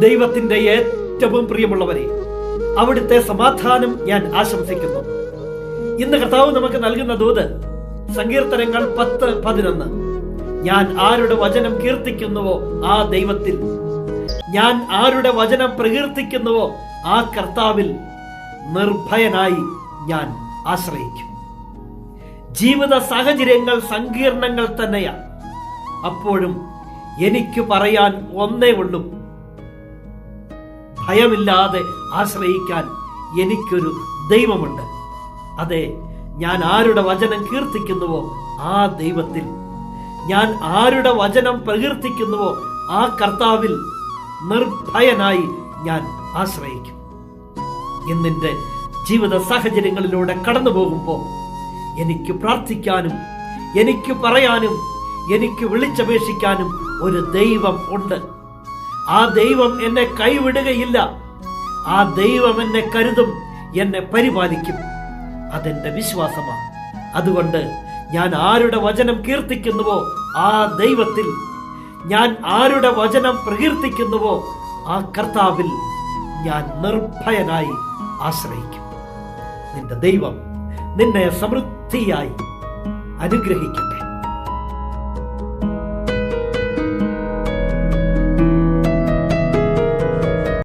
ദൈവത്തിന്റെ ഏറ്റവും പ്രിയമുള്ളവരെ അവിടുത്തെ സമാധാനം ഞാൻ ആശംസിക്കുന്നു. ഇന്ന് കർത്താവ് നമുക്ക് നൽകുന്ന ദൂത് സങ്കീർത്തനങ്ങൾ പത്ത് പതിനൊന്ന്. ഞാൻ ആരുടെ വചനം കീർത്തിക്കുന്നുവോ ആ ദൈവത്തിൽ. ഞാൻ ആരുടെ വചനം പ്രകീർത്തിക്കുന്നുവോ ആ കർത്താവിൽ നിർഭയനായി ഞാൻ ആശ്രയിക്കും. ജീവിത സാഹചര്യങ്ങൾ സങ്കീർണങ്ങൾ തന്നെയാണ് അപ്പോഴും എനിക്ക് പറയാൻ ഒന്നേ ഉള്ളൂ. ഭയമില്ലാതെ ആശ്രയിക്കാൻ എനിക്കൊരു ദൈവമുണ്ട്. അതെ ഞാൻ ആരുടെ വചനം കീർത്തിക്കുന്നുവോ ആ ദൈവത്തിൽ. ഞാൻ ആരുടെ വചനം പ്രകീർത്തിക്കുന്നുവോ ആ കർത്താവിൽ നിർഭയനായി ഞാൻ ആശ്രയിക്കും. എന്നിന്റെ ജീവിത സാഹചര്യങ്ങളിലൂടെ കടന്നു പോകുമ്പോൾ എനിക്ക് പ്രാർത്ഥിക്കാനും എനിക്ക് പറയാനും എനിക്ക് വിളിച്ചപേക്ഷിക്കാനും ഒരു ദൈവം ഉണ്ട്. ആ ദൈവം എന്നെ കൈവിടുകയില്ല. ആ ദൈവം എന്നെ കരുതും എന്നെ പരിപാലിക്കും. അതെന്റെ വിശ്വാസമാണ്. അതുകൊണ്ട് ഞാൻ ആരുടെ വചനം കീർത്തിക്കുന്നുവോ ആ ദൈവത്തിൽ ഞാൻ ആരുടെ വചനം പ്രകീർത്തിക്കുന്നുവോ ആ കർത്താവിൽ ഞാൻ നിർഭയനായി ആശ്രയിക്കും. നിന്റെ ദൈവം നിന്നെ സമൃദ്ധിയായി അനുഗ്രഹിക്കട്ടെ.